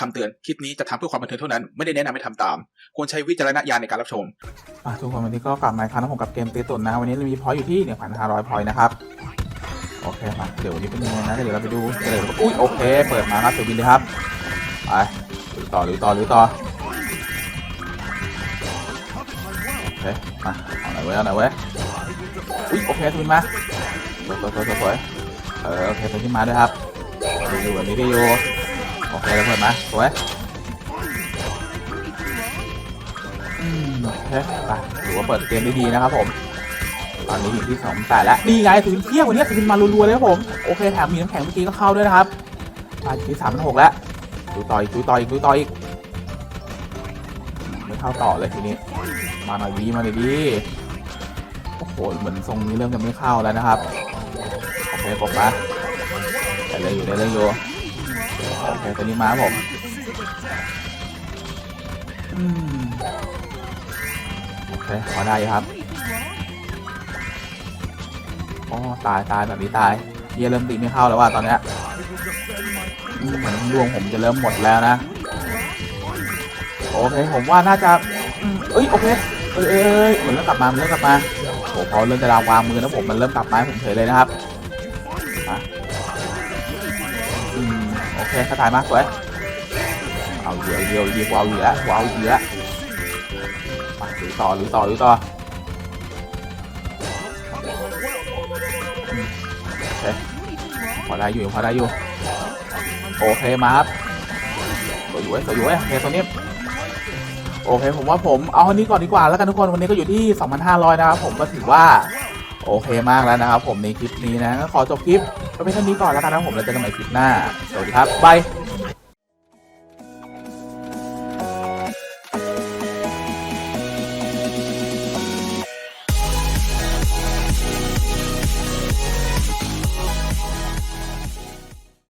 คำเตือนคลิปนี้จะทำเพื่อความบันเทิงเท่านั้น ไม่ได้แนะนำให้ทำตาม ควรใช้วิจารณญาณในการรับชม อะทุกคนวันนี้ก็กลับมาอีกครั้งนะผมกับเกมตีตุนนะ วันนี้เรามีพอยต์อยู่ที่1,500พอยต์นะครับ โอเคมาเดี๋ยววันนี้เป็นยังไงนะเดี๋ยวเราไปดูเดี๋ยวเราอุ้ยโอเค เปิดมาครับเสือบินเลยครับไปลุยต่อลุยต่อลุยต่อโอเคมาเอาไหนเว้ยเอาไหนเว้ยอุ้ยโอเคตุนมาสวยสวยสวยสวยเออโอเคตุนขึ้นมาด้วยครับดูอยู่แบบนี้ได้อยู่ โอเคแล้วเปิดมาสวยอืมโอเคไปถือว่าเปิดเกมได้ดีนะครับผม ตอนนี้อยู่ที่สองแต่แล้วนี่ไงถึงเที่ยงวันนี้ถึงมารัวๆเลยครับผม โอเคแถมมีน้ำแข็งเมื่อกี้ก็เข้าด้วยนะครับมาที่สามหกแล้วดูต่ออีกดูต่ออีกดูต่ออีกไม่เข้าต่อเลยทีนี้ มาหน่อยดีมาหน่อยดีโอ้โหเหมือนทรงนี้เริ่มจะไม่เข้าแล้วนะครับ โอเคกดมาได้เลยอยู่ได้เลยอยู่ โอเคตัวนี้มาผมโอเคพอได้ครับโอ้ตายตายแบบนี้ตายเฮียเริ่มตีไม่เข้าแล้วว่าตอนนี้เหมือนดวงผมจะเริ่มหมดแล้วนะ โอเคผมว่าน่าจะอเอ้ยโอเคเอ้ยเอ้ยเหมือนเริ่มกลับมาเริ่มกลับมาโอ้พอเริ่มจะลาวางมือนะผมมันเริ่มกลับมาผมเฉยเลยนะครับ เคกระถ่ายมาสวยเอาเดียวเดียวดีกว่าเอาอีกแล้วกว่าเอาอีกแล้วมาหรือต่อหรือต่อหรือต่อโอเคพอได้อยู่พอได้อยู่โอเคมาครับสวยอยู่เว้ยสวยอยู่เว้ยโอเคตัวนี้โอเคผมว่าผมเอาอันนี้ก่อนดีกว่าแล้วกันทุกคนวันนี้ก็อยู่ที่ 2,500 นะครับผมก็ถือว่า โอเคมากแล้วนะครับผมในคลิปนี้นะก็ขอจบคลิปก็เป็นเท่านี้ก่อนแล้วกันนะผมแล้วเจอกันใหม่คลิปหน้า สวัสดีครับบาย